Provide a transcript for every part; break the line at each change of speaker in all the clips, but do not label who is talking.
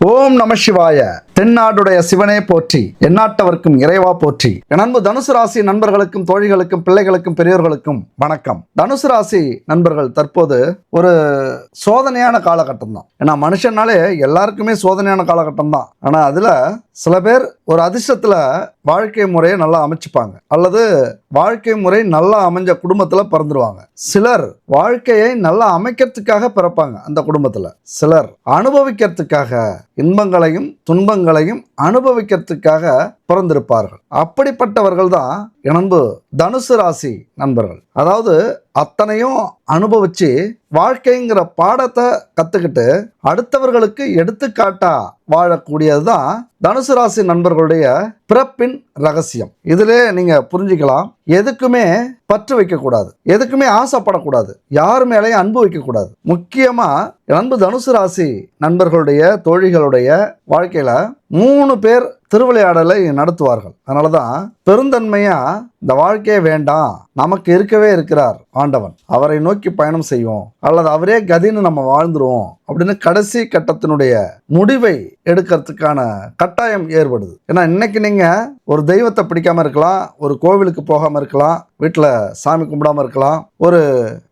ஓம் நம சிவாய. தென்னாடுடைய சிவனே போற்றி எந்நாட்டவர்க்கும் இறைவா போற்றி. என் தனுசு ராசி நண்பர்களுக்கும் தோழிகளுக்கும் பிள்ளைகளுக்கும் பெரியோர்களுக்கும் வணக்கம். தனுசு ராசி நண்பர்கள் தற்போது ஒரு சோதனையான காலகட்டம் தான் ஏன்னா மனுஷனாலே எல்லாருக்குமே சோதனையான காலகட்டம் தான் ஆனா அதுல சில பேர் ஒரு அதிர்ஷ்டத்துல வாழ்க்கை முறையை நல்லா அமைச்சுப்பாங்க. அல்லது வாழ்க்கை முறை நல்லா அமைஞ்ச குடும்பத்துல பிறந்துருவாங்க. சிலர் வாழ்க்கையை நல்லா அமைக்கிறதுக்காக பிறப்பாங்க அந்த குடும்பத்துல. சிலர் அனுபவிக்கிறதுக்காக இன்பங்களையும் துன்பங்களையும் அனுபவிக்கிறதுக்காக பிறந்திருப்பார்கள். அப்படிப்பட்டவர்கள் தான் இனம்பு தனுசு ராசி நண்பர்கள். அதாவது அத்தனையும் அனுபவிச்சு வாழ்க்கைங்கிற பாடத்தை கத்துக்கிட்டு அடுத்தவர்களுக்கு எடுத்துக்காட்டா வாழக்கூடியது தான் தனுசு ராசி நண்பர்களுடைய பிறப்பின் ரகசியம். இதிலே நீங்க புரிஞ்சுக்கலாம். எதுக்குமே பற்று வைக்கக்கூடாது. எதுக்குமே ஆசைப்படக்கூடாது. யார் மேலேயும் அன்பு வைக்கக்கூடாது. முக்கியமா அன்பு தனுசு ராசி நண்பர்களுடைய தோழிகளுடைய வாழ்க்கையில மூணு பேர் திருவிளையாடலை நடத்துவார்கள். அதனால தான் பெருந்தன்மையா இந்த வாழ்க்கையே வேண்டாம் நமக்கு இருக்கவே இருக்கிறார் ஆண்டவன். அவரை நோக்கி பயணம் செய்வோம். அல்லது அவரே கதின்னு நம்ம வாழ்ந்துருவோம். அப்படின்னு கடைசி கட்டத்தினுடைய முடிவை எடுக்கிறதுக்கான கட்டாயம் ஏற்படுது. ஏன்னா இன்னைக்கு நீங்க ஒரு தெய்வத்தை பிடிக்காம இருக்கலாம் ஒரு கோவிலுக்கு போகாம இருக்கலாம் வீட்டில் சாமி கும்பிடாம இருக்கலாம் ஒரு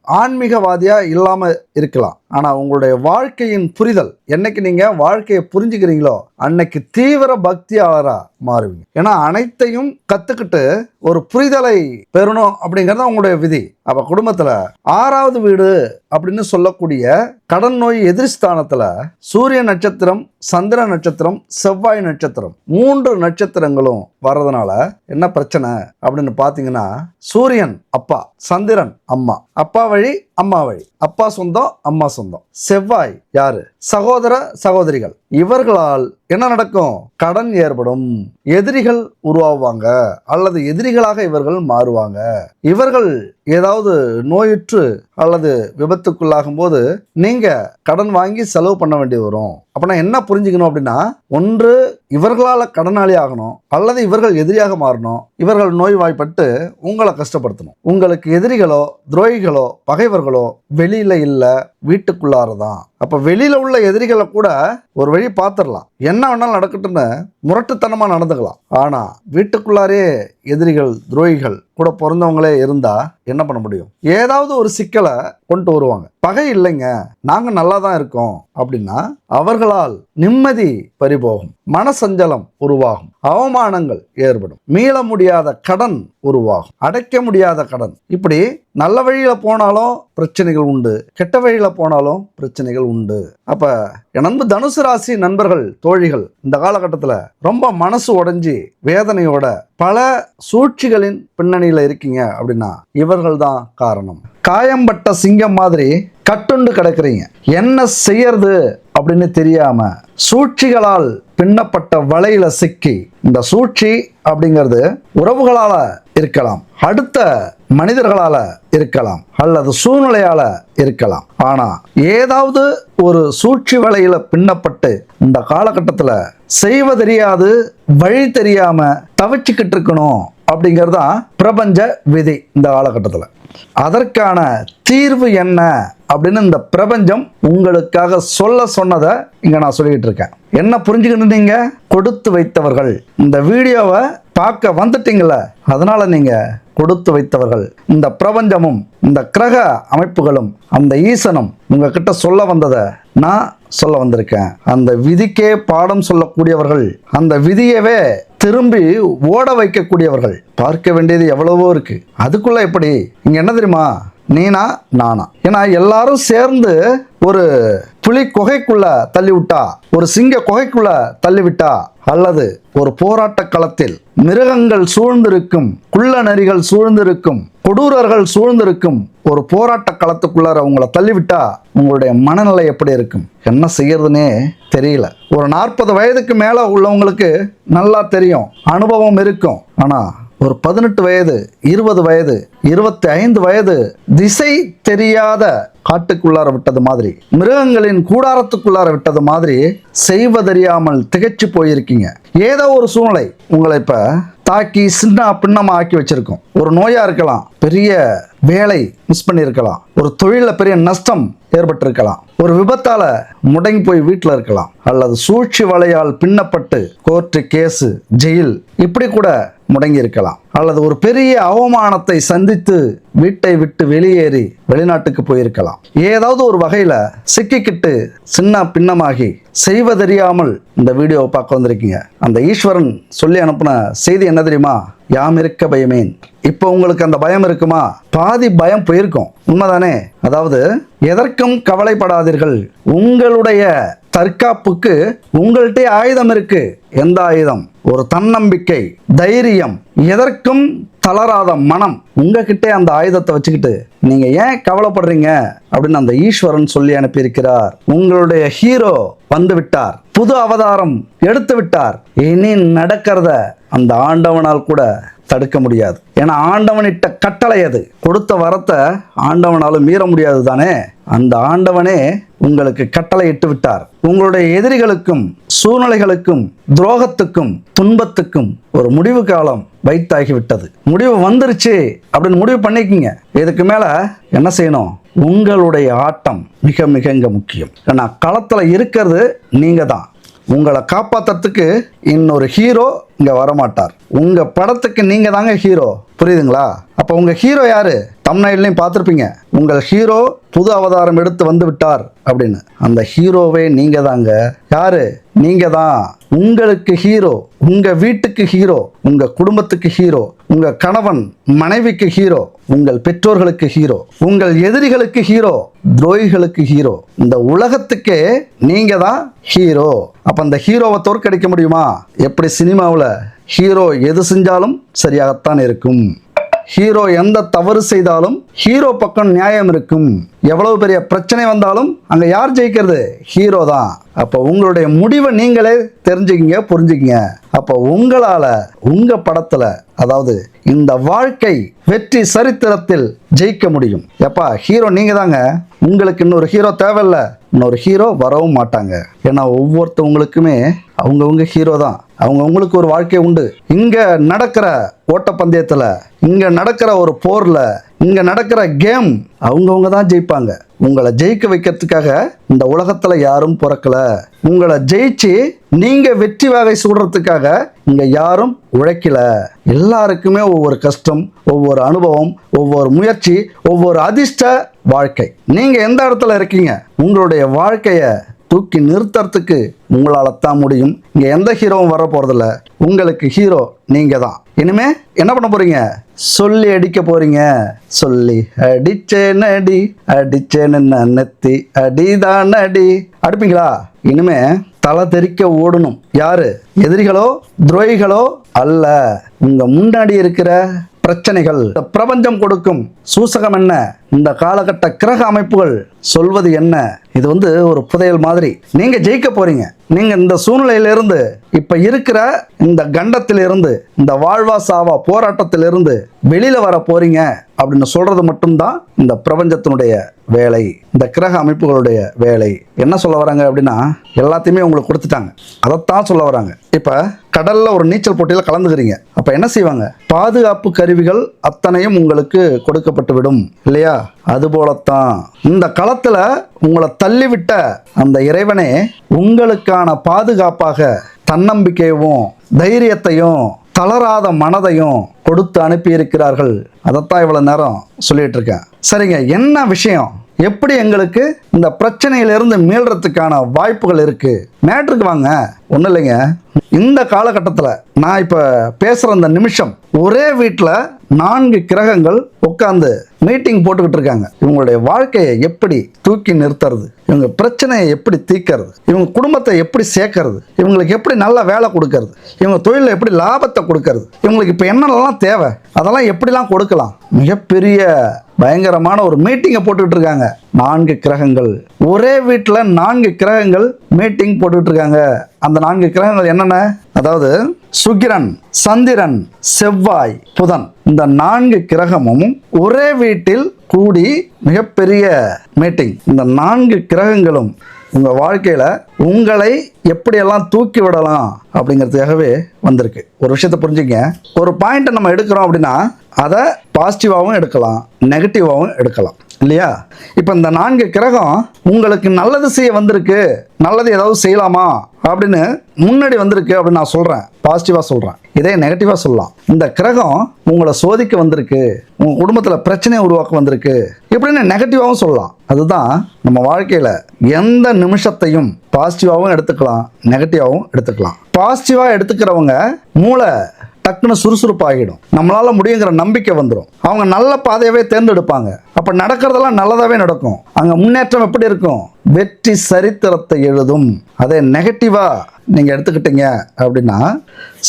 ஆன்மீகவாதியா இல்லாம இருக்கலாம். ஆனா உங்களுடைய வாழ்க்கையின் புரிதல் என்னைக்கு நீங்க வாழ்க்கையை புரிஞ்சுக்கிறீங்களோ அன்னைக்கு தீவிர பக்தியாளரா மாறுவீங்க. ஏன்னா அனைத்தையும் கத்துக்கிட்டு ஒரு புரிதலை பெறணும் அப்படிங்கிறது உங்களுடைய விதி. அப்ப குடும்பத்துல ஆறாவது வீடு அப்படின்னு சொல்லக்கூடிய கடன் நோய் எதிர்ஸ்தானத்துல சூரிய நட்சத்திரம் சந்திர நட்சத்திரம் செவ்வாய் நட்சத்திரம் மூன்று நட்சத்திரங்களும் வர்றதுனால என்ன பிரச்சனை அப்படின்னு பாத்தீங்கன்னா சூரியன் அப்பா சந்திரன் அம்மா. அப்பா வழி அம்மா வழி. அப்பா சொந்தம் அம்மா சொந்தம். செவ்வாய் யாரு? சகோதர சகோதரிகள். இவர்களால் என்ன நடக்கும்? கடன் ஏற்படும். எதிரிகள் உருவாகுவாங்க அல்லது எதிரிகளாக இவர்கள் மாறுவாங்க. இவர்கள் ஏதாவது நோயுற்று அல்லது விபத்துக்குள்ளாகும் போது நீங்க கடன் வாங்கி செலவு பண்ண வேண்டி வரும். அப்படின்னா என்ன புரிஞ்சுக்கணும் அப்படின்னா ஒன்று இவர்களால் கடனாளி ஆகணும் அல்லது இவர்கள் எதிரியாக மாறணும் இவர்கள் நோய்வாய்ப்பட்டு உங்களை கஷ்டப்படுத்தணும். உங்களுக்கு எதிரிகளோ துரோகிகளோ பகைவர்களோ வெளியில் இல்லை வீட்டுக்குள்ளார தான். அப்போ வெளியில் உள்ள எதிரிகளை கூட ஒரு வழி பார்த்துடலாம் என்ன வேணாலும் நடக்கட்டும்னு முரட்டுத்தனமாக நடந்துக்கலாம். ஆனால் வீட்டுக்குள்ளாரே எதிரிகள் துரோகிகள் கூட பிறந்தவங்களே இருந்தா என்ன பண்ண முடியும்? ஏதாவது ஒரு சிக்கலை கொண்டு வருவாங்க. பகை இல்லைங்க. நாங்கள் நல்லா தான் இருக்கோம். அப்படின்னா அவர்களால் நிம்மதி பறிபோகும் மனசஞ்சலம் உருவாகும் அவமானங்கள் ஏற்படும். மீள முடியாத கடன் உருவாகும். அடைக்க முடியாத கடன். இப்படி நல்ல வழியில போனாலும் பிரச்சனைகள் உண்டு கெட்ட வழியில போனாலும் பிரச்சனைகள் உண்டு. அப்ப என் அன்பு தனுசு ராசி நண்பர்கள் தோழிகள் இந்த காலகட்டத்தில் ரொம்ப மனசு உடைஞ்சி வேதனையோட பல சூழ்ச்சிகளின் பின்னணியில் இருக்கீங்க அப்படின்னா இவர்கள் தான் காரணம். காயம்பட்ட சிங்கம் மாதிரி கட்டுண்டு கிடக்குறீங்க. என்ன செய்யறது அப்படின்னு தெரியாம சூழ்ச்சிகளால் பின்னப்பட்ட வலையில சிக்கி இந்த சூழ்ச்சி அப்படிங்கிறது உறவுகளால இருக்கலாம் அடுத்த மனிதர்களால இருக்கலாம் அல்லது சூழ்நிலையால இருக்கலாம். ஆனா ஏதாவது ஒரு சூழ்ச்சி வலையில பின்னப்பட்டு இந்த காலகட்டத்தில் செய்வதறியாது வழி தெரியாம தவிச்சுக்கிட்டு இருக்கணும் அப்படிங்கிறது தான் பிரபஞ்ச விதி இந்த காலகட்டத்தில். அதற்கான தீர்வு என்ன அப்படின்னு இந்த பிரபஞ்சம் உங்களுக்காக சொல்ல சொன்னதை இங்கே நான் சொல்லிக்கிட்டு இருக்கேன். என்ன புரிஞ்சுக்கிட்டு நீங்க கொடுத்து வைத்தவர்கள். இந்த வீடியோவை பார்க்க வந்துட்டீங்கள அதனால நீங்க கொடுத்து வைத்தவர்கள். இந்த பிரபஞ்சமும் இந்த கிரக அமைப்புகளும் அந்த ஈசனும் உங்ககிட்ட சொல்ல வந்ததை நான் சொல்ல வந்திருக்கேன். அந்த விதிக்கே பாடம் சொல்லக்கூடியவர்கள் அந்த விதியவே திரும்பி ஓட வைக்கக்கூடியவர்கள். பார்க்க வேண்டியது எவ்வளவோ இருக்கு. அதுக்குள்ள எப்படி? இங்க என்ன தெரியுமா? நீனா நானா. ஏன்னா எல்லாரும் சேர்ந்து ஒரு புலி குகைக்குள்ள தள்ளிவிட்டா? ஒரு சிங்க குகைக்குள்ள தள்ளிவிட்டா? அல்லது ஒரு போராட்ட களத்தில் மிருகங்கள் சூழ்ந்திருக்கும் குள்ள நரிகள் சூழ்ந்திருக்கும் கொடூரர்கள் சூழ்ந்திருக்கும் ஒரு போராட்ட களத்துக்குள்ளார உங்களை தள்ளிவிட்டா உங்களுடைய மனநிலை எப்படி இருக்கும்? என்ன செய்யறதுனே தெரியல. ஒரு நாற்பது வயதுக்கு மேல உள்ளவங்களுக்கு நல்லா தெரியும் அனுபவம் இருக்கும். ஆனா ஒரு பதினெட்டு வயது இருபது வயது இருபத்தி ஐந்து வயது திசை தெரியாத காட்டுக்குள்ளார விட்டது மாதிரி மிருகங்களின் கூடாரத்துக்குள்ளார விட்டது மாதிரி செய்வதறியாமல் திகைச்சு போயிருக்கீங்க. ஏதோ ஒரு சூழ்நிலை உங்களை இப்ப தாக்கி சின்ன பின்னமா ஆக்கி வச்சிருக்கோம். ஒரு நோயா இருக்கலாம் பெரிய வேலை மிஸ் பண்ணியிருக்கலாம் ஒரு தொழிலில் பெரிய நஷ்டம் ஏற்பட்டிருக்கலாம் ஒரு விபத்தால முடங்கி போய் வீட்டில் இருக்கலாம் அல்லது சூழ்ச்சி வலையால் பின்னப்பட்டு கோர்ட்டு கேஸு ஜெயில் இப்படி கூட முடங்கி இருக்கலாம் அல்லது ஒரு பெரிய அவமானத்தை சந்தித்து வீட்டை விட்டு வெளியேறி வெளிநாட்டுக்கு போயிருக்கலாம். ஏதாவது ஒரு வகையில் சிக்கிக்கிட்டு சின்ன பின்னமாகி செய்வதறியாமல் இந்த வீடியோவை பார்க்க வந்திருக்கீங்க. அந்த ஈஸ்வரன் சொல்லி அனுப்பின செய்தி என்ன தெரியுமா? யாம் இருக்க பயமேன். இப்போ உங்களுக்கு அந்த பயம் இருக்குமா? பாதி பயம் போயிருக்கும். உண்மைதானே? அதாவது எதற்கும் கவலைப்படாதீர்கள். உங்களுடைய தற்காப்புக்கு உங்கள்கிட்ட ஆயுதம் இருக்கு. எந்த ஆயுதம்? ஒரு தன்னம்பிக்கை தைரியம் எதற்கும் தளராத மனம். உங்ககிட்டே அந்த ஆயுதத்தை வச்சுக்கிட்டு நீங்க ஏன் கவலைப்படுறீங்க? அப்படின்னு அந்த ஈஸ்வரன் சொல்லி அனுப்பியிருக்கிறார். உங்களுடைய ஹீரோ வந்து விட்டார். புது அவதாரம் எடுத்து விட்டார். இனி நடக்கிறத அந்த ஆண்டவனால் கூட தடுக்க முடியாது. ஏன்னா ஆண்டவனிட்ட கட்டளை அது. கொடுத்த வரத்தை ஆண்டவனாலும் மீற முடியாது தானே? அந்த ஆண்டவனே உங்களுக்கு கட்டளை இட்டு விட்டார். உங்களுடைய எதிரிகளுக்கும் சூழ்நிலைகளுக்கும் துரோகத்துக்கும் துன்பத்துக்கும் ஒரு முடிவு காலம் வைத்தாகிவிட்டது முடிவு வந்துருச்சு அப்படின்னு முடிவு பண்ணிக்கங்க. இதுக்கு மேல என்ன செய்யணும்? உங்களுடைய ஆட்டம் மிக மிக முக்கியம். ஏன்னா களத்துல இருக்கிறது நீங்க தான் உங்களை காப்பாற்றுறதுக்கு இன்னொரு ஹீரோ இங்கே வரமாட்டார். உங்கள் படத்துக்கு நீங்கள் தாங்க ஹீரோ புரியுதுங்களா? அப்போ உங்கள் ஹீரோ யார்? தமிழ்நாட்டிலையும் பார்த்துருப்பீங்க. உங்கள் ஹீரோ புது அவதாரம் எடுத்து வந்து விட்டார் அப்படின்னு. அந்த ஹீரோவே நீங்கள் தாங்க. யார்? நீங்கள் தான். உங்களுக்கு ஹீரோ உங்க வீட்டுக்கு ஹீரோ உங்க குடும்பத்துக்கு ஹீரோ உங்க கணவன் மனைவிக்கு ஹீரோ உங்கள் பெற்றோர்களுக்கு ஹீரோ உங்கள் எதிரிகளுக்கு ஹீரோ துரோகிகளுக்கு ஹீரோ இந்த உலகத்துக்கே நீங்க தான் ஹீரோ அப்ப அந்த ஹீரோவை தோற்கடிக்க முடியுமா? எப்படி சினிமாவில் ஹீரோ எது செஞ்சாலும் சரியாகத்தான் இருக்கும். ஹீரோ எந்த தவறு செய்தாலும் ஹீரோ பக்கம் நியாயம் இருக்கும். எவ்வளவு பெரிய பிரச்சனை வந்தாலும் அங்க யார் ஜெயிக்கிறது? ஹீரோ தான். அப்போ உங்களுடைய முடிவை நீங்களே தெரிஞ்சுக்கிங்க புரிஞ்சுக்கிங்க. அப்போ உங்களால உங்க படத்துல அதாவது இந்த வாழ்க்கை வெற்றி சரித்திரத்தில் ஜெயிக்க முடியும். எப்பா ஹீரோ நீங்க தாங்க. உங்களுக்கு இன்னொரு ஹீரோ தேவையில்ல. இன்னொரு ஹீரோ வரவும் மாட்டாங்க. ஏன்னா ஒவ்வொருத்தவங்களுக்குமே அவங்கவுங்க ஹீரோ தான். அவங்கவுங்களுக்கு ஒரு வாழ்க்கை உண்டு. இங்க நடக்கிற ஓட்டப்பந்தயத்துல இங்க நடக்கிற ஒரு போர்ல இங்க நடக்கிற கேம் அவங்கவுங்க தான் ஜெயிப்பாங்க. உங்களை ஜெயிக்க வைக்கிறதுக்காக இந்த உலகத்துல யாரும் பிறக்கல. உங்களை ஜெயிச்சு நீங்க வெற்றி வகை சூடுறதுக்காக இங்க யாரும் உழைக்கல. எல்லாருக்குமே ஒவ்வொரு கஷ்டம் ஒவ்வொரு அனுபவம் ஒவ்வொரு முயற்சி ஒவ்வொரு அதிர்ஷ்ட வாழ்க்கை. நீங்க எந்த இடத்துல இருக்கீங்க? உங்களுடைய வாழ்க்கையை தூக்கி நிறுத்துறதுக்கு உங்களால் தான் முடியும். இங்கே எந்த ஹீரோவும் வர போகிறதில்ல உங்களுக்கு ஹீரோ நீங்கள் தான் இனிமே என்ன பண்ண போகிறீங்க சொல்லி அடிக்க போகிறீங்க சொல்லி அடிச்சேன் அடி அடிச்சேன்னு நெத்தி அடிதான் அடி. அடிப்பீங்களா? இனிமே தலை தெறிக்க ஓடணும். யாரு? எதிரிகளோ துரோகிகளோ அல்ல. உங்கள் முன்னாடி இருக்கிற பிரச்சனைகள் இந்த பிரபஞ்சம் கொடுக்கும் சூசகம் என்ன? இந்த காலகட்ட கிரக அமைப்புகள் சொல்வது என்ன? இது வந்து ஒரு புதையல் மாதிரி. நீங்க ஜெயிக்க போறீங்க. நீங்க இந்த சூழ்நிலையிலிருந்து இப்ப இருக்கிற இந்த கண்டத்திலிருந்து இந்த வாழ்வா சாவா போராட்டத்திலிருந்து வெளியில வர போறீங்க அப்படின்னு சொல்றது மட்டும்தான் இந்த பிரபஞ்சத்தினுடைய வேலை இந்த கிரக அமைப்புகளுடைய வேலை. என்ன சொல்ல வராங்க அப்படின்னா எல்லாத்தையுமே உங்களுக்கு கொடுத்துட்டாங்க. அதைத்தான் சொல்ல வராங்க. இப்ப கடல்ல ஒரு நீச்சல் போட்டியில் கலந்துக்கிறீங்க. அப்ப என்ன செய்வாங்க? பாதுகாப்பு கருவிகள் அத்தனையும் உங்களுக்கு கொடுக்கப்பட்டு விடும் இல்லையா? அதுபோலத்தான் இந்த களத்துல உங்களை தள்ளிவிட்ட அந்த இறைவனே உங்களுக்கான பாதுகாப்பாக தன்னம்பிக்கையவும் தைரியத்தையும் தளராத மனதையும் கொடுத்து அனுப்பியிருக்கிறார்கள். அதைத்தான் இவ்வளோ நேரம் சொல்லிகிட்டு இருக்கேன். சரிங்க என்ன விஷயம்? எப்படி எங்களுக்கு இந்த பிரச்சனையிலிருந்து மீளறதுக்கான வாய்ப்புகள் இருக்கு? மேட்ருக்கு வாங்க. ஒன்றும் இல்லைங்க. இந்த காலகட்டத்தில் நான் இப்போ பேசுகிற இந்த நிமிஷம் ஒரே வீட்டில் நான்கு கிரகங்கள் உட்காந்து மீட்டிங் போட்டுக்கிட்டு இருக்காங்க. இவங்களுடைய வாழ்க்கையை எப்படி தூக்கி நிறுத்துறது? இவங்க பிரச்சனையை எப்படி தீக்கிறது இவங்க குடும்பத்தை எப்படி சேர்க்கறது? இவங்களுக்கு எப்படி நல்ல வேலை கொடுக்கறது? இவங்க தொழிலில் எப்படி லாபத்தை கொடுக்கறது? இவங்களுக்கு இப்போ என்னென்னலாம் தேவை? அதெல்லாம் எப்படிலாம் கொடுக்கலாம்? மிகப்பெரிய பயங்கரமான ஒரு மீட்டிங்கை போட்டுக்கிட்டு இருக்காங்க நான்கு கிரகங்கள். ஒரே வீட்டில் நான்கு கிரகங்கள் மீட்டிங் போட்டுக்கிட்டு இருக்காங்க அந்த நான்கு கிரகங்கள் என்னென்ன? அதாவது சுக்கிரன் சந்திரன் செவ்வாய் புதன். இந்த நான்கு கிரகமும் ஒரே வீட்டில் கூடி மிகப்பெரிய மீட்டிங் இந்த நான்கு கிரகங்களும் உங்கள் வாழ்க்கையில் உங்களை எப்படியெல்லாம் தூக்கி விடலாம் அப்படிங்கிறதுக்காகவே வந்திருக்கு. ஒரு விஷயத்தை புரிஞ்சுங்க ஒரு பாயிண்ட்டை நம்ம எடுக்கிறோம் அப்படின்னா அதை பாசிட்டிவாகவும் எடுக்கலாம் நெகட்டிவாகவும் எடுக்கலாம். இல்லையா? இப்போ இந்த நான்கு கிரகம் உங்களுக்கு நல்லது செய்ய வந்திருக்கு நல்லது ஏதாவது செய்யலாமா அப்படின்னு முன்னாடி வந்திருக்கு அப்படின்னு நான் சொல்கிறேன் பாசிட்டிவாக சொல்கிறேன் இதே நெகட்டிவாக சொல்லலாம். இந்த கிரகம் உங்களை சோதிக்க வந்திருக்கு உங்கள் குடும்பத்தில் பிரச்சனையை உருவாக்க வந்திருக்கு இப்படின்னு நெகட்டிவாகவும் சொல்லலாம். அதுதான் நம்ம வாழ்க்கையில் எந்த நிமிஷத்தையும் பாசிட்டிவாகவும் எடுத்துக்கலாம் நெகட்டிவாகவும் எடுத்துக்கலாம். பாசிட்டிவாக எடுத்துக்கிறவங்க மூளை டக்குன்னு சுறுசுறுப்பாகிடும். நம்மளால முடியுங்கிற நம்பிக்கை வந்துடும் அவங்க நல்ல பாதையவே தேர்ந்தெடுப்பாங்க. அப்போ நடக்கிறதெல்லாம் நல்லதாகவே நடக்கும். அங்கே முன்னேற்றம் எப்படி இருக்கும்? வெற்றி சரித்திரத்தை எழுதும். அதே நெகட்டிவாக நீங்கள் எடுத்துக்கிட்டீங்க அப்படின்னா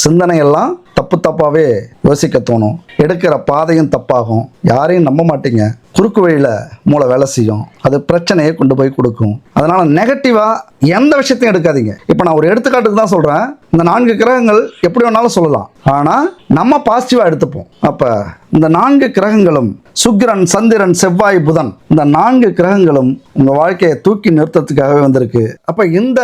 சிந்தனையெல்லாம் தப்பு தப்பாகவே யோசிக்க தோணும். எடுக்கிற பாதையும் தப்பாகும். யாரையும் நம்ப மாட்டீங்க. குறுக்கு வழியில் மூளை வேலை செய்யும். அது பிரச்சனையை கொண்டு போய் கொடுக்கும். அதனால் நெகட்டிவாக எந்த விஷயத்தையும் எடுக்காதீங்க. இப்போ நான் ஒரு எடுத்துக்காட்டுக்கு தான் சொல்கிறேன் இந்த நான்கு கிரகங்கள் எப்படி வேணாலும் சொல்லலாம். ஆனால் நம்ம பாசிட்டிவாக எடுத்துப்போம். அப்போ இந்த நான்கு கிரகங்களும் சுக்கிரன் சந்திரன் செவ்வாய் புதன் இந்த நான்கு கிரகங்களும் உங்கள் வாழ்க்கையை தூக்கி நிறுத்தத்துக்காகவே வந்திருக்கு. அப்போ இந்த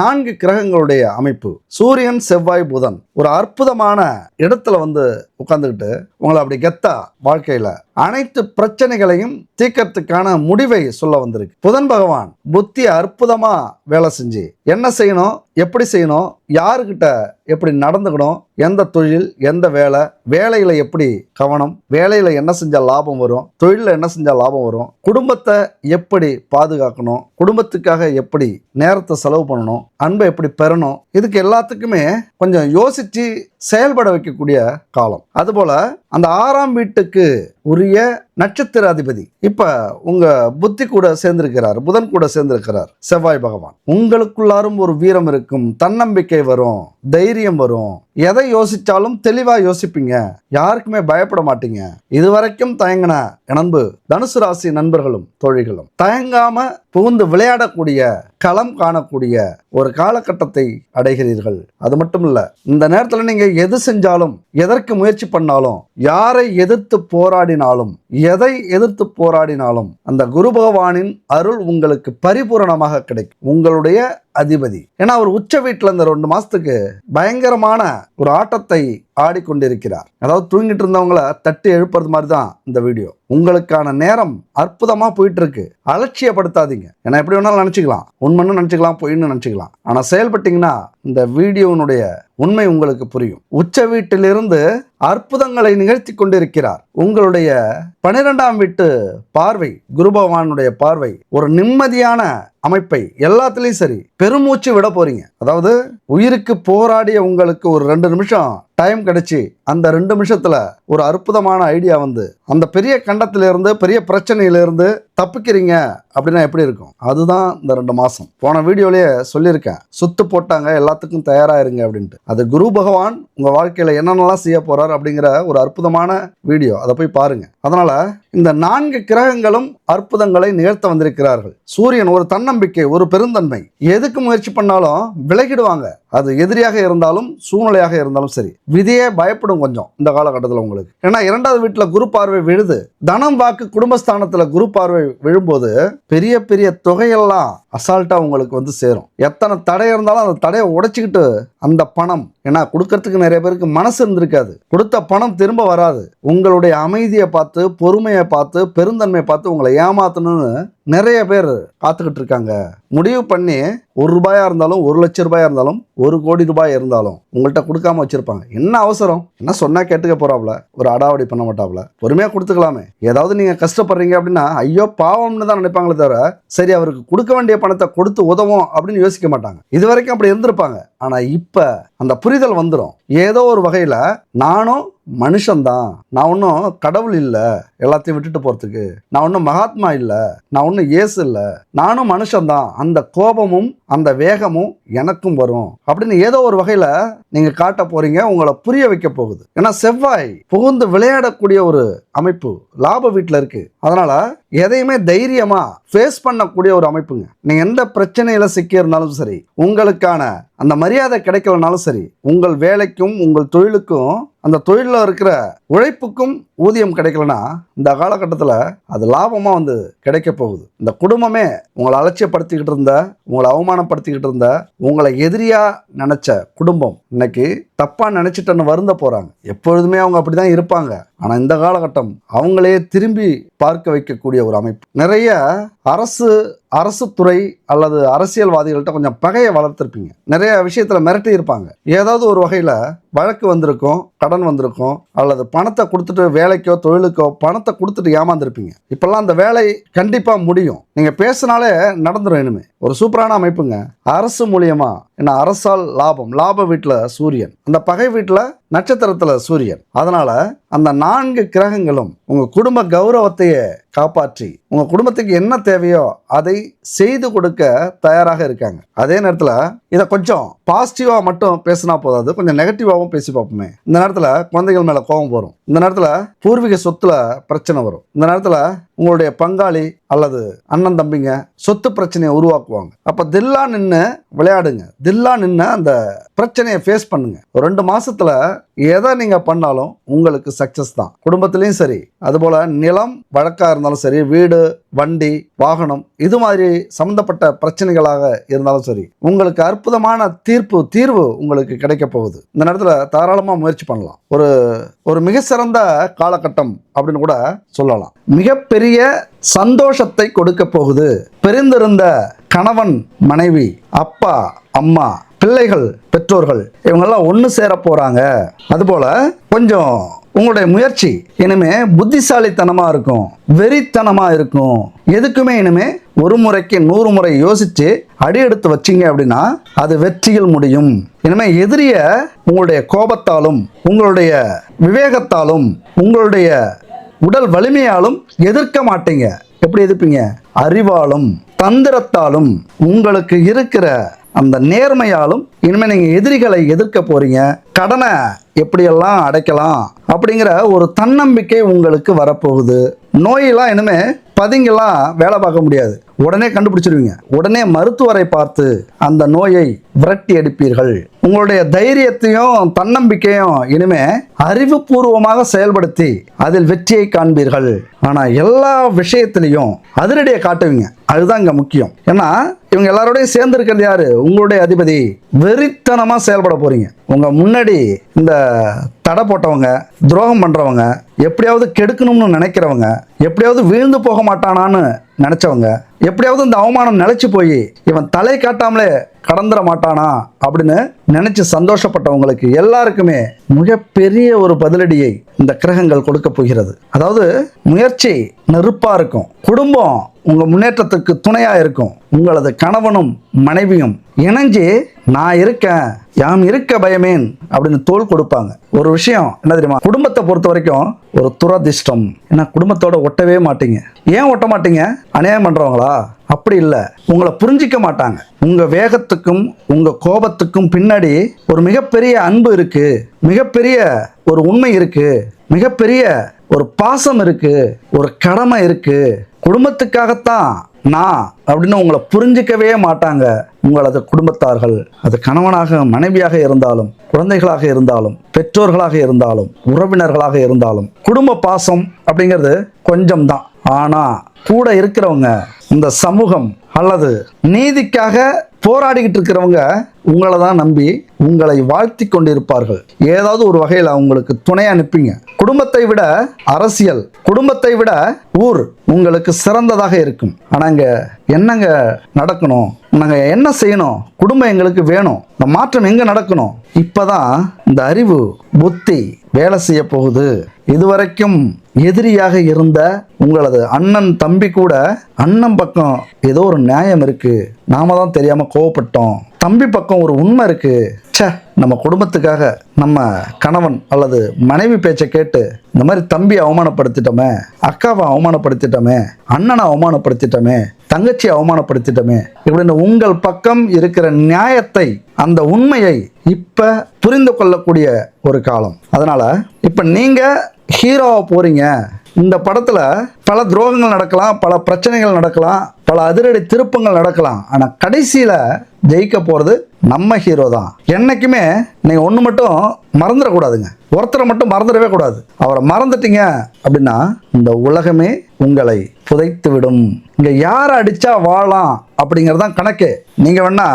நான்கு கிரகங்களும் கிரகங்களுடைய அமைப்பு. சூரியன் செவ்வாய் புதன் ஒரு அற்புதமான இடத்துல வந்து உட்காந்துக்கிட்டு உங்களை அப்படி கெத்தா வாழ்க்கையில் அனைத்து பிரச்சனைகளையும் தீக்கிறதுக்கான முடிவை சொல்ல வந்திருக்கு. புதன் பகவான் புத்தி அற்புதமா வேலை செஞ்சு என்ன செய்யணும் எப்படி செய்யணும் யாருக்கிட்ட எப்படி நடந்துக்கணும் எந்த தொழில் எந்த வேலை வேலையில் எப்படி கவனம் வேலையில் என்ன செஞ்சால் லாபம் வரும் தொழிலில் என்ன செஞ்சால் லாபம் வரும் குடும்பத்தை எப்படி பாதுகாக்கணும் குடும்பத்துக்காக எப்படி நேரத்தை செலவு பண்ணணும் அன்பை எப்படி பெறணும் இதுக்கு எல்லாத்துக்குமே கொஞ்சம் யோசித்து செயல்பட வைக்கக்கூடிய காலம். அதுபோல் அந்த ஆறாம் வீட்டுக்கு உரிய நட்சத்திர அதிபதி இப்ப உங்க புத்தி கூட சேர்ந்திருக்கிறார் புதன் கூட சேர்ந்திருக்கிறார் செவ்வாய் பகவான். உங்களுக்குள்ளாரும் ஒரு வீரம் இருக்கும் தன்னம்பிக்கை வரும் தைரியம் வரும். எதை யோசிச்சாலும் தெளிவா யோசிப்பீங்க. யாருக்குமே பயப்பட மாட்டீங்க. இதுவரைக்கும் தயங்கின நண்பு தனுசு ராசி நண்பர்களும் தோழிகளும் தயங்காம புகுந்து விளையாடக்கூடிய களம் காணக்கூடிய ஒரு காலகட்டத்தை அடைகிறீர்கள். அது மட்டும் இல்ல இந்த நேரத்தில் நீங்க எது செஞ்சாலும் எதற்கு முயற்சி பண்ணாலும் யாரை எதிர்த்து போராடினாலும் எதை எதிர்த்து போராடினாலும் அந்த குரு பகவானின் அருள் உங்களுக்கு பரிபூரணமாக கிடைக்கும். உங்களுடைய அதிபதி. ஏன்னா அவர் உச்ச வீட்டில் இந்த ரெண்டு மாசத்துக்கு பயங்கரமான ஒரு ஆட்டத்தை ஆடிக்கொண்டிருக்கிறார். அதாவது தூங்கிட்டு இருந்தவங்கள தட்டி எழுப்புறது மாதிரி தான் இந்த வீடியோ. உங்களுக்கான நேரம் அற்புதமா போயிட்டு இருக்கு அலட்சியப்படுத்தாதீங்க. ஏன்னா எப்படி வேணாலும் நினைச்சுக்கலாம். உண்மைன்னு நினைச்சுக்கலாம் பொய்ன்னு நினைச்சுக்கலாம். ஆனா செயல்பட்டீங்கன்னா இந்த வீடியோனுடைய உண்மை உங்களுக்கு புரியும். உச்ச வீட்டிலிருந்து அற்புதங்களை நிகழ்த்தி கொண்டிருக்கிறார். உங்களுடைய பனிரெண்டாம் வீட்டு பார்வை குரு பகவானுடைய பார்வை ஒரு நிம்மதியான அமைப்பை எல்லாத்துலேயும் சரி பெருமூச்சு விட போறீங்க. அதாவது உயிருக்கு போராடிய உங்களுக்கு ஒரு ரெண்டு நிமிஷம் டைம் கிடைச்சி அந்த ரெண்டு நிமிஷத்துல ஒரு அற்புதமான ஐடியா வந்து அந்த பெரிய கண்டத்திலிருந்து பெரிய பிரச்சனையிலிருந்து தப்பிக்கிறீங்க. அப்படின்னா எப்படி இருக்கும்? அதுதான் இந்த ரெண்டு மாசம். போன வீடியோலயே சொல்லியிருக்கேன். சுத்து போட்டாங்க எல்லாத்துக்கும் தயாரா இருங்க அப்படின்ட்டு. அது குரு பகவான் உங்க வாழ்க்கையில என்னென்னலாம் செய்ய போறார் அப்படிங்கிற ஒரு அற்புதமான வீடியோ. அதை போய் பாருங்க. அதனால இந்த நான்கு கிரகங்களும் அற்புதங்களை நிகழ்த்த வந்திருக்கிறார்கள். சூரியன் ஒரு தன்னம்பிக்கை ஒரு பெருந்தன்மை. எதுக்கு முயற்சி பண்ணாலும் விலகிடுவாங்க. அது எதிரியாக இருந்தாலும் சூழ்நிலையாக இருந்தாலும் சரி. விதியே பயப்படும் கொஞ்சம் இந்த காலகட்டத்தில் உங்களுக்கு. ஏன்னா இரண்டாவது வீட்டில் குரு பார்வை விழுது. தனம் வாக்கு குடும்பஸ்தானத்தில் குரு பார்வை விழும்போது பெரிய பெரிய தொகையெல்லாம் அசால்ட்டாக உங்களுக்கு வந்து சேரும். எத்தனை தடை இருந்தாலும் அந்த தடையை உடைச்சிக்கிட்டு அந்த பணம் ஏன்னா கொடுக்கறதுக்கு நிறைய பேருக்கு மனசு இருந்திருக்காது. கொடுத்த பணம் திரும்ப வராது. உங்களுடைய அமைதியை பார்த்து பொறுமையை பார்த்து பெருந்தன்மையை பார்த்து உங்களை ஏமாத்தணும்னு நிறைய பேர் காத்துக்கிட்டு இருக்காங்க. முடிவு பண்ணி ஒரு ரூபாயா இருந்தாலும் ஒரு லட்சம் ரூபாயா இருந்தாலும் ஒரு கோடி ரூபாய் இருந்தாலும் உங்கள்கிட்ட கொடுக்காம வச்சிருப்பாங்க. என்ன அவசரம்? என்ன சொன்னா கேட்டுக்க போறாப்ல? ஒரு அடாவடி பண்ண மாட்டாப்ல? பொறுமையா கொடுத்துக்கலாமே. ஏதாவது நீங்க கஷ்டப்படுறீங்க அப்படின்னா ஐயோ பாவம்னு தான் நினைப்பாங்களே தவிர சரி அவருக்கு கொடுக்க வேண்டிய பணத்தை கொடுத்து உதவும் அப்படின்னு யோசிக்க மாட்டாங்க. இது வரைக்கும் அப்படி இருந்திருப்பாங்க. ஆனா இப்ப அந்த புரிதல் வந்துடும் ஏதோ ஒரு வகையில நானும் மனுஷன்தான். நான் ஒன்றும் கடவுள் இல்லை. எல்லாத்தையும் விட்டுட்டு போகிறதுக்கு நான் ஒன்றும் மகாத்மா இல்லை. நான் ஒன்றும் இயேசு இல்லை. நானும் மனுஷன்தான் அந்த கோபமும் அந்த வேகமும் எனக்கும் வரும். அப்படின்னு ஏதோ ஒரு வகையில் நீங்கள் காட்ட போறீங்க. உங்களை புரிய வைக்க போகுது. ஏன்னா செவ்வாய் புகுந்து விளையாடக்கூடிய ஒரு அமைப்பு லாப வீட்டில் இருக்கு. அதனால எதையுமே தைரியமா ஃபேஸ் பண்ணக்கூடிய ஒரு அமைப்புங்க. நீங்கள் எந்த பிரச்சனையில சிக்கி இருந்தாலும் சரி உங்களுக்கான அந்த மரியாதை கிடைக்கலனாலும் சரி உங்கள் வேலைக்கும் உங்கள் தொழிலுக்கும் அந்த தொழிலில் இருக்கிற உழைப்புக்கும் ஊதியம் கிடைக்கலனா இந்த காலகட்டத்தில் அது லாபமாக வந்து கிடைக்க போகுது. இந்த குடும்பமே உங்களை அலட்சியப்படுத்திக்கிட்டு இருந்த உங்களை அவமானப்படுத்திக்கிட்டு இருந்த உங்களை எதிரியாக நினச்ச குடும்பம் இன்னைக்கு தப்பாக நினச்சிட்டன்னு வருந்த போகிறாங்க எப்பொழுதுமே அவங்க அப்படி தான் இருப்பாங்க. ஆனால் இந்த காலகட்டம் அவங்களே திரும்பி பார்க்க வைக்கக்கூடிய ஒரு அமைப்பு. நிறைய அரசு அரசு துறை அல்லது அரசியல்வாதிகள்கிட்ட கொஞ்சம் பகையை வளர்த்துருப்பீங்க. நிறைய விஷயத்தில் மிரட்டி இருப்பாங்க. ஏதாவது ஒரு வகையில் வழக்கு வந்திருக்கும் கடன் வந்திருக்கும் அல்லது பணத்தை கொடுத்துட்டு வேலைக்கோ தொழிலுக்கோ பணத்தை கொடுத்துட்டு ஏமாந்துருப்பீங்க. இப்பெல்லாம் அந்த வேலை கண்டிப்பாக முடியும். நீங்கள் பேசினாலே நடந்துடும் இனிமே. ஒரு சூப்பரான அமைப்புங்க. அரசு மூலியமா என்ன அரசால் லாபம் லாப வீட்டில் சூரியன் அந்த பகை வீட்டில் நட்சத்திரத்தில் சூரியன். அதனால அந்த நான்கு கிரகங்களும் உங்க குடும்ப கௌரவத்தையே காப்பாற்றி உங்க குடும்பத்துக்கு என்ன தேவையோ அதை செய்து கொடுக்க தயாராக இருக்காங்க. அதே நேரத்தில் இதை கொஞ்சம் பாசிட்டிவாக மட்டும் பேசினா போதாது கொஞ்சம் நெகட்டிவாகவும் பேசி பார்ப்போமே. இந்த நேரத்தில் குழந்தைகள் மேலே கோபம் வரும். இந்த நேரத்தில் பூர்வீக சொத்துல பிரச்சனை வரும். இந்த நேரத்தில் உங்களுடைய பங்காளி அல்லது அண்ணன் தம்பிங்க சொத்து பிரச்சனையை உருவாக்கும் உருவாக்குவாங்க அப்ப தில்லா நின்று விளையாடுங்க. தில்லா நின்று அந்த பிரச்சனையை ஃபேஸ் பண்ணுங்க. ஒரு ரெண்டு மாசத்துல எதை நீங்க பண்ணாலும் உங்களுக்கு சக்சஸ் தான். குடும்பத்திலையும் சரி அதுபோல நிலம் வழக்கா இருந்தாலும் சரி வீடு வண்டி வாகனம் இது மாதிரி சம்பந்தப்பட்ட பிரச்சனைகளாக இருந்தாலும் சரி உங்களுக்கு அற்புதமான தீர்ப்பு தீர்வு உங்களுக்கு கிடைக்க போகுது. இந்த நேரத்தில் தாராளமாக முயற்சி பண்ணலாம். ஒரு ஒரு மிக சிறந்த காலகட்டம் அப்படின்னு கூட சொல்லலாம். மிகப்பெரிய சந்தோஷத்தை கொடுக்க போகுது. பிரிந்திருந்த கணவன் மனைவி அப்பா அம்மா பிள்ளைகள் பெற்றோர்கள் இவங்கெல்லாம் ஒன்று சேர போகிறாங்க அதுபோல் கொஞ்சம் உங்களுடைய முயற்சி இனிமே புத்திசாலித்தனமாக இருக்கும் வெறித்தனமாக இருக்கும். எதுக்குமே இனிமே ஒரு முறைக்கு நூறு முறை யோசித்து அடி எடுத்து வச்சீங்க அப்படின்னா அது வெற்றியில் முடியும். இனிமேல் எதிரிய உங்களுடைய கோபத்தாலும் உங்களுடைய விவேகத்தாலும் உங்களுடைய உடல் வலிமையாலும் எதிர்க்க மாட்டீங்க. எப்படி எதிர்ப்பீங்க? அறிவாலும் தந்திரத்தாலும் உங்களுக்கு இருக்கிற அந்த நேர்மையாலும் இனிமேல் நீங்கள் எதிரிகளை எதிர்க்க போறீங்க. கடனை எப்படியெல்லாம் அடைக்கலாம் அப்படிங்கிற ஒரு தன்னம்பிக்கை உங்களுக்கு வரப்போகுது. நோயெல்லாம் இனிமே பதுங்கெல்லாம் வேலை பார்க்க முடியாது. உடனே கண்டுபிடிச்சிருவீங்க. உடனே மருத்துவரை பார்த்து அந்த நோயை விரட்டி அடிப்பீர்கள். உங்களுடைய தைரியத்தையும் தன்னம்பிக்கையும் இனிமே அறிவுபூர்வமாக செயல்படுத்தி அதில் வெற்றியை காண்பீர்கள். ஆனா எல்லா விஷயத்திலையும் அதிரடியை காட்டுவீங்க. அதுதான் இங்க முக்கியம். ஏன்னா இவங்க எல்லாரோடையும் சேர்ந்துருக்கிறது யாரு? உங்களுடைய அதிபதி. வெறித்தனமா செயல்பட போறீங்க. உங்க முன்னாடி இந்த தடை போட்டவங்க துரோகம் பண்றவங்க எப்படியாவது கெடுக்கணும்னு நினைக்கிறவங்க எப்படியாவது வீழ்ந்து போக மாட்டானான்னு நினைச்சவங்க எப்படியாவது இந்த அவமானம் நிலைச்சு போய் இவன் தலை காட்டாமலே கடந்துட மாட்டானா அப்படின்னு நினைச்சு சந்தோஷப்பட்டவங்களுக்கு எல்லாருக்குமே மிகப்பெரிய ஒரு பதிலடியை இந்த கிரகங்கள் கொடுக்க போகிறது. அதாவது முயற்சி நெருப்பா இருக்கும். குடும்பம் உங்க முன்னேற்றத்துக்கு துணையா இருக்கும். உங்களது கணவனும் மனைவியும் இணைஞ்சு நான் இருக்கேன் யாம் இருக்க பயமேன் அப்படின்னு தோல் கொடுப்பாங்க. ஒரு விஷயம் என்ன தெரியுமா? குடும்பத்தை பொறுத்த வரைக்கும் ஒரு துரதிஷ்டம் ஏன்னா குடும்பத்தோட ஒட்டவே மாட்டீங்க. ஏன் ஒட்ட மாட்டீங்க? அநியாயம் பண்றவங்களா? அப்படி இல்லை. உங்களை புரிஞ்சிக்க மாட்டாங்க. உங்க வேகத்துக்கும் உங்க கோபத்துக்கும் பின்னாடி ஒரு மிகப்பெரிய அன்பு இருக்கு. மிகப்பெரிய ஒரு உண்மை இருக்கு. மிகப்பெரிய ஒரு பாசம் இருக்கு. ஒரு கடமை இருக்கு. குடும்பத்துக்காகத்தான் நான் அப்படின்னு உங்களை புரிஞ்சிக்கவே மாட்டாங்க உங்களது குடும்பத்தார்கள். அது கணவனாக மனைவியாக இருந்தாலும் குழந்தைகளாக இருந்தாலும் பெற்றோர்களாக இருந்தாலும் உறவினர்களாக இருந்தாலும் குடும்ப பாசம் அப்படிங்கிறது கொஞ்சம் தான் ஆனால் கூட இருக்கிறவங்க இந்த சமூகம் அல்லது நீதிக்காக போராடிக்கிட்டு இருக்கிறவங்க உங்களை தான் நம்பி உங்களை வாழ்த்தி கொண்டிருப்பார்கள். ஏதாவது ஒரு வகையில் அவங்களுக்கு துணை நிற்பீங்க. குடும்பத்தை விட அரசியல் குடும்பத்தை விட ஊர் உங்களுக்கு சிறந்ததாக இருக்கும். ஆனால் இங்க என்னங்க நடக்கணும்? நாங்கள் என்ன செய்யணும்? குடும்பம் எங்களுக்கு வேணும். இந்த மாற்றம் எங்கே நடக்கணும்? இப்போ தான் இந்த அறிவு புத்தி வேலை செய்ய போகுது. இதுவரைக்கும் எதிரியாக இருந்த உங்களது அண்ணன் தம்பி கூட அண்ணன் பக்கம் ஏதோ ஒரு நியாயம் இருக்கு. நாம தான் தெரியாம கோவப்பட்டோம். தம்பி பக்கம் ஒரு உண்மை இருக்கு. சே நம்ம குடும்பத்துக்காக நம்ம கணவன் அல்லது மனைவி பேச்சை கேட்டு இந்த மாதிரி தம்பி அவமானப்படுத்திட்டோமே அக்காவை அவமானப்படுத்திட்டோமே அண்ணனை அவமானப்படுத்திட்டோமே தங்கச்சி அவமானப்படுத்திட்டோமே இப்படின்னு உங்கள் பக்கம் இருக்கிற நியாயத்தை அந்த உண்மையை இப்ப புரிந்து கொள்ள சொல்லக்கூடிய ஒரு காலம். அதனால இப்போ நீங்க ஹீரோவை போறீங்க. இந்த படத்துல பல துரோகங்கள் நடக்கலாம் பல பிரச்சனைகள் நடக்கலாம். பல அதிரடி திருப்பங்கள் நடக்கலாம். ஆனால் கடைசியில் ஜெயிக்க போகிறது நம்ம ஹீரோ தான். என்றைக்குமே நீங்கள் ஒன்று மட்டும் மறந்துடக்கூடாதுங்க ஒருத்தரை மட்டும் மறந்துடவே கூடாது. அவரை மறந்துட்டீங்க அப்படின்னா இந்த உலகமே உங்களை புதைத்து விடும் இங்கே யாரை அடித்தா வாழலாம் அப்படிங்கிறது தான் கணக்கு. நீங்கள் வேணா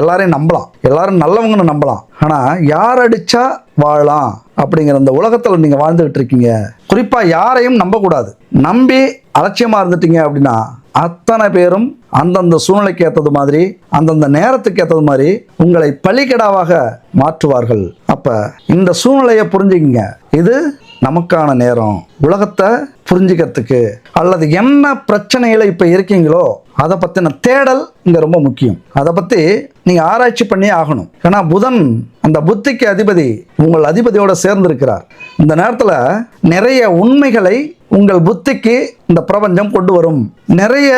எல்லாரையும் நம்பலாம். எல்லாரும் நல்லவங்கன்னு நம்பலாம். ஆனால் யார் அடித்தா வாழலாம் அப்படிங்கிற இந்த உலகத்தில் நீங்கள் வாழ்ந்துகிட்டு இருக்கீங்க. குறிப்பாக யாரையும் நம்பக்கூடாது. நம்பி அலட்சியமாக இருந்துட்டீங்க அப்படின்னா அத்தனை பேரும் அந்தந்த சூழ்நிலைக்கு ஏற்றது மாதிரி அந்தந்த நேரத்துக்கு ஏற்றது மாதிரி உங்களை பலிக்கடாவாக மாற்றுவார்கள். அப்போ இந்த சூழ்நிலையை புரிஞ்சுக்கிங்க. இது நமக்கான நேரம். உலகத்தை புரிஞ்சுக்கிறதுக்கு அல்லது என்ன பிரச்சனையில் இப்போ இருக்கீங்களோ அதை பற்றின தேடல் இங்கே ரொம்ப முக்கியம். அதை பற்றி நீங்கள் ஆராய்ச்சி பண்ணி ஆகணும். ஏன்னா புதன் அந்த புத்திக்கு அதிபதி உங்கள் அதிபதியோட சேர்ந்திருக்கிறார். இந்த நேரத்தில் நிறைய உண்மைகளை உங்கள் புத்திக்கு இந்த பிரபஞ்சம் கொண்டு வரும். நிறைய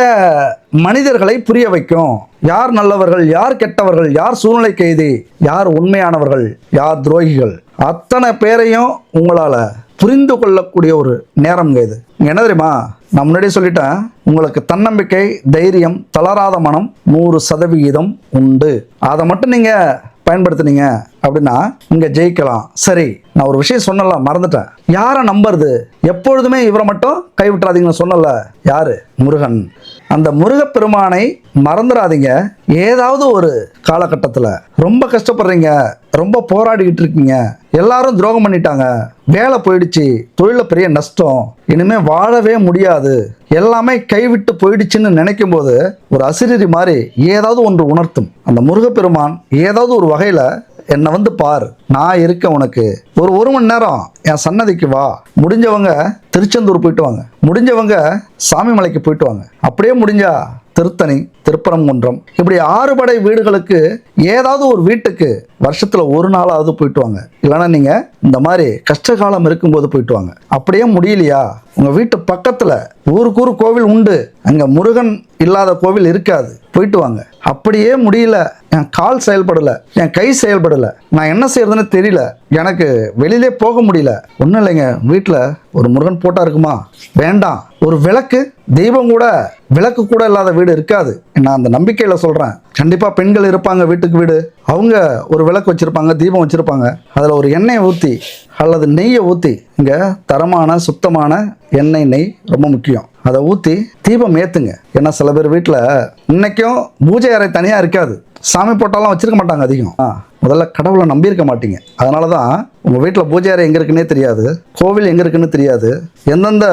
மனிதர்களை புரிய வைக்கும். யார் நல்லவர்கள் யார் கெட்டவர்கள் யார் சூழ்நிலை கைதி யார் உண்மையானவர்கள் யார் துரோகிகள். அத்தனை பேரையும் உங்களால் புரிந்து கொள்ளக்கூடிய ஒரு நேரம்ங்க இது. என்ன தெரியுமா? நான் முன்னாடியே சொல்லிட்டேன் உங்களுக்கு தன்னம்பிக்கை தைரியம் தளராத மனம் நூறு சதவிகிதம் உண்டு. அதை மட்டும் நீங்கள் பயன்படுத்துனீங்க அப்படின்னா இங்க ஜெயிக்கலாம். சரி நான் ஒரு விஷயம் சொன்னல மறந்துட்டேன். யாரை நம்புறது? எப்பொழுதுமே இவரை மட்டும் கைவிட்டுறாதீங்கன்னு சொன்னல யாரு? முருகன். அந்த முருகப்பெருமானை மறந்துடாதீங்க ஏதாவது ஒரு காலகட்டத்தில் ரொம்ப கஷ்டப்படுறீங்க. ரொம்ப போராடிக்கிட்டு இருக்கீங்க. எல்லாரும் துரோகம் பண்ணிட்டாங்க. வேலை போயிடுச்சு. தொழிலில் பெரிய நஷ்டம். இனிமே வாழவே முடியாது. எல்லாமே கைவிட்டு போயிடுச்சுன்னு நினைக்கும் போது ஒரு அசிரிரி மாதிரி ஏதாவது ஒன்று உணர்த்தும். அந்த முருகப்பெருமான் ஏதாவது ஒரு வகையில் என்னை வந்து பார். நான் இருக்கேன் உனக்கு. ஒரு ஒரு மணி நேரம் என் சன்னதிக்கு வா. முடிஞ்சவங்க திருச்செந்தூர் போயிட்டு வாங்க. முடிஞ்சவங்க சாமிமலைக்கு போயிட்டு வாங்க. அப்படியே முடிஞ்சா திருத்தணி திருப்பரங்குன்றம். இப்படி ஆறுபடை வீடுகளுக்கு ஏதாவது ஒரு வீட்டுக்கு வருஷத்தில் ஒரு நாளாவது போயிட்டு வாங்க. இல்லைன்னா நீங்கள் இந்த மாதிரி கஷ்டகாலம் இருக்கும்போது போயிட்டு வாங்க. அப்படியே முடியலையா? உங்கள் வீட்டு பக்கத்தில் ஊருக்கு ஊர் கோவில் உண்டு. அங்கே முருகன் இல்லாத கோவில் இருக்காது. போயிட்டு வாங்க. அப்படியே முடியல. என் கால் செயல்படலை. என் கை செயல்படலை. நான் என்ன செய்யறதுன்னு தெரியல. எனக்கு வெளியிலே போக முடியல. ஒன்றும் இல்லைங்க. வீட்டில் ஒரு முருகன் போட்டா இருக்குமா? வேண்டாம். ஒரு விளக்கு தெய்வம் கூட விளக்கு கூட இல்லாத வீடு இருக்காது. நான் அந்த நம்பிக்கையில் சொல்கிறேன் கண்டிப்பாக பெண்கள் இருப்பாங்க வீட்டுக்கு வீடு. அவங்க ஒரு விளக்கு வச்சுருப்பாங்க தீபம் வச்சுருப்பாங்க. அதில் ஒரு எண்ணெயை ஊற்றி அல்லது நெய்யை ஊற்றி இங்கே தரமான சுத்தமான எண்ணெய் நெய் ரொம்ப முக்கியம். அதை ஊற்றி தீபம் ஏற்றுங்க ஏன்னா சில பேர் வீட்டில் இன்றைக்கும் பூஜை அறை தனியாக இருக்காது. சாமி போட்டாலாம் வச்சிருக்க மாட்டாங்க அதிகம். ஆ, முதல்ல கடவுளை நம்பியிருக்க மாட்டீங்க. அதனால தான் உங்கள் வீட்டில் பூஜை அறை எங்கே இருக்குன்னே தெரியாது. கோவில் எங்கே இருக்குன்னு தெரியாது. எந்தெந்த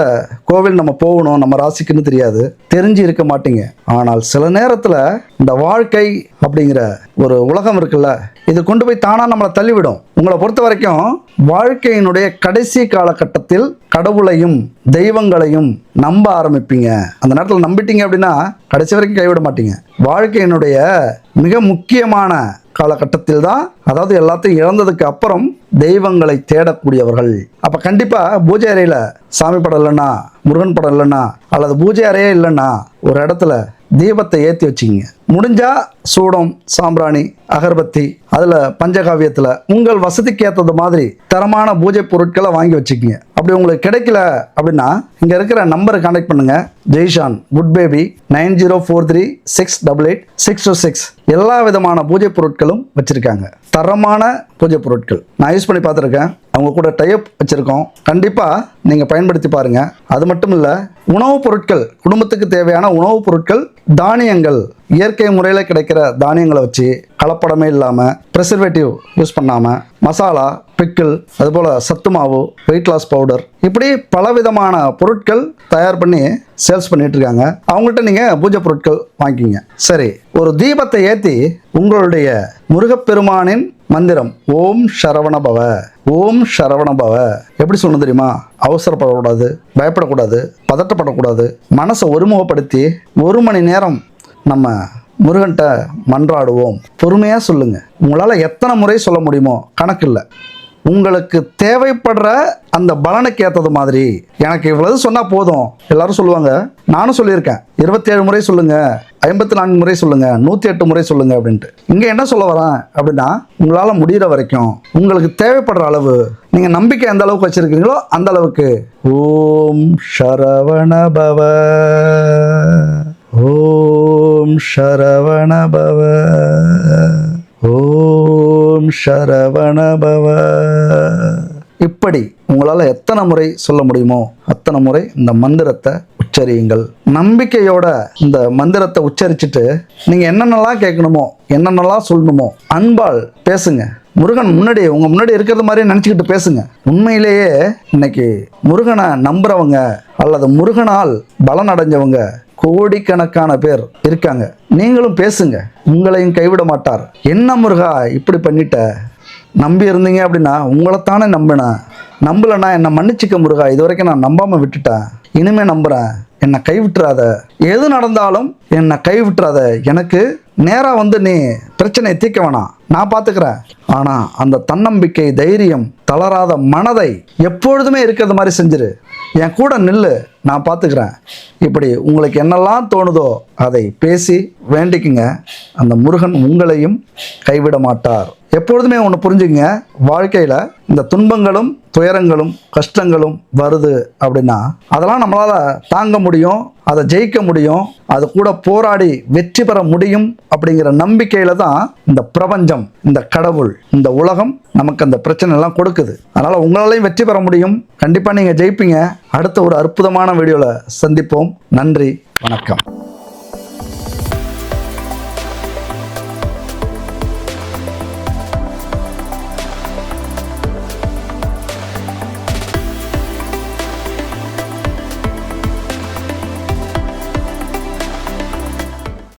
கோவில் நம்ம போகணும் நம்ம ராசிக்குன்னு தெரியாது. தெரிஞ்சு இருக்க மாட்டீங்க. ஆனால் சில நேரத்தில் இந்த வாழ்க்கை அப்படிங்கிற ஒரு உலகம் இருக்குல்ல இது கொண்டு போய் தானாக நம்மளை தள்ளிவிடும். உங்களை பொறுத்த வரைக்கும் வாழ்க்கையினுடைய கடைசி காலகட்டத்தில் கடவுளையும் தெய்வங்களையும் நம்ப ஆரம்பிப்பீங்க. அந்த நேரத்தில் நம்பிட்டீங்க அப்படின்னா கடைசி வரைக்கும் கைவிட மாட்டீங்க. வாழ்க்கையினுடைய மிக முக்கியமான காலகட்டத்தில் தான் அதாவது எல்லாத்தையும் இழந்ததுக்கு அப்புறம் தெய்வங்களை தேடக்கூடியவர்கள். அப்ப கண்டிப்பா பூஜை அறையில சாமி படம் இல்லைன்னா முருகன் படம் இல்லைன்னா அல்லது பூஜை அறையே இல்லைன்னா ஒரு இடத்துல தீபத்தை ஏற்றி வச்சுக்கிங்க முடிஞ்சா சூடம் சாம்பிராணி அகர்பத்தி அதில் பஞ்சகாவியத்தில் உங்கள் வசதிக்கு ஏற்றது மாதிரி தரமான பூஜை பொருட்களை வாங்கி வச்சுக்கிங்க. அப்படி உங்களுக்கு கிடைக்கல அப்படின்னா இங்கே இருக்கிற நம்பரை கான்டெக்ட் பண்ணுங்கள் Jaishan good baby nine zero four three six double eight six two six. எல்லா விதமான பூஜை பொருட்களும் வச்சுருக்காங்க. தரமான பூஜை பொருட்கள். நான் யூஸ் பண்ணி பார்த்துருக்கேன். அவங்க கூட டைப் வச்சுருக்கோம். கண்டிப்பாக நீங்கள் பயன்படுத்தி பாருங்கள் அது மட்டும் இல்லை உணவுப் பொருட்கள் குடும்பத்துக்கு தேவையான உணவுப் பொருட்கள் தானியங்கள் இயற்கை முறையில் கிடைக்கிற தானியங்களை வச்சு கலப்படமே இல்லாமல் ப்ரெசர்வேட்டிவ் யூஸ் பண்ணாமல் மசாலா பிக்கிள் அதுபோல் சத்து மாவு வெயிட் லாஸ் பவுடர் இப்படி பலவிதமான பொருட்கள் தயார் பண்ணி சேல்ஸ் பண்ணிட்டு இருக்காங்க. அவங்கள்ட்ட நீங்கள் பூஜை பொருட்கள் வாங்கிக்கிங்க. சரி ஒரு தீபத்தை ஏற்றி உங்களுடைய முருகப்பெருமானின் மந்திரம் ஓம் சரவண பவ ஓம் சரவண பவ எப்படி சொல்லணும் தெரியுமா? அவசரப்படக்கூடாது பயப்படக்கூடாது பதட்டப்படக்கூடாது. மனசை ஒருமுகப்படுத்தி ஒரு மணி நேரம் நம்ம முருகன்கிட்ட மன்றாடுவோம். பொறுமையாக சொல்லுங்கள் உங்களால் எத்தனை முறை சொல்ல முடியுமோ கணக்கு இல்லை உங்களுக்கு தேவைப்படுற அந்த பலனுக்கு ஏற்றது மாதிரி. எனக்கு இவ்வளவு சொன்னால் போதும். எல்லாரும் சொல்லுவாங்க நானும் சொல்லியிருக்கேன். இருபத்தேழு முறை சொல்லுங்க ஐம்பத்தி நான்கு முறை சொல்லுங்க நூற்றி எட்டு முறை சொல்லுங்க அப்படின்ட்டு. இங்கே என்ன சொல்ல வரேன் அப்படின்னா உங்களால் முடிகிற வரைக்கும் உங்களுக்கு தேவைப்படுற அளவு நீங்கள் நம்பிக்கை எந்த அளவுக்கு வச்சுருக்கீங்களோ அந்த அளவுக்கு. ஓம் சரவண பவ. ஓம் ஓம் சரவணபவ ஓம் சரவணபவ இப்படி உங்களால் எத்தனை முறை சொல்ல முடியுமோ அத்தனை முறை இந்த மந்திரத்தை உச்சரியுங்கள். நம்பிக்கையோட இந்த மந்திரத்தை உச்சரிச்சுட்டு நீங்கள் என்னென்னலாம் கேட்கணுமோ என்னென்னலாம் சொல்லணுமோ அன்பால் பேசுங்க. முருகன் முன்னாடி உங்கள் முன்னாடி இருக்கிறது மாதிரி நினச்சிக்கிட்டு பேசுங்க. உண்மையிலேயே இன்னைக்கு முருகனை நம்புறவங்க அல்லது முருகனால் பலன் அடைஞ்சவங்க கோடிக்கணக்கான பேர் இருக்காங்க. நீங்களும் பேசுங்க. உங்களையும் கைவிட மாட்டார். என்ன முருகா இப்படி பண்ணிட்ட? நம்பி இருந்தீங்க அப்படின்னா உங்களைத்தானே நம்பினேன். நம்பலைன்னா என்னை மன்னிச்சுக்க முருகா இது வரைக்கும் நான் நம்பாமல் விட்டுட்டேன் இனிமே நம்புகிறேன் என்னை கைவிட்டுறாத. எது நடந்தாலும் என்னை கைவிட்டுறாத. எனக்கு நேராக வந்து நீ பிரச்சனையை தீர்க்க வேணாம். நான் பார்த்துக்கிறேன் ஆனால் அந்த தன்னம்பிக்கை தைரியம் தளராத மனதை எப்பொழுதுமே இருக்கிறது மாதிரி செஞ்சிரு. என் கூட நில்லு. நான் பார்த்துக்கிறேன் இப்படி உங்களுக்கு என்னெல்லாம் தோணுதோ அதை பேசி வேண்டிக்குங்க. அந்த முருகன் உங்களையும் கைவிட மாட்டார். எப்பொழுதுமே ஒன்று புரிஞ்சுங்க வாழ்க்கையில் இந்த துன்பங்களும் துயரங்களும் கஷ்டங்களும் வருது அப்படின்னா அதெல்லாம் நம்மளால் தாங்க முடியும் அதை ஜெயிக்க முடியும் அது கூட போராடி வெற்றி பெற முடியும் அப்படிங்கிற நம்பிக்கையில தான் இந்த பிரபஞ்சம் இந்த கடவுள் இந்த உலகம் நமக்கு அந்த பிரச்சனை எல்லாம் கொடுக்குது. அதனால் உங்களாலையும் வெற்றி பெற முடியும். கண்டிப்பாக நீங்கள் ஜெயிப்பீங்க. அடுத்த ஒரு அற்புதமான வீடியோவில் சந்திப்போம். நன்றி வணக்கம்.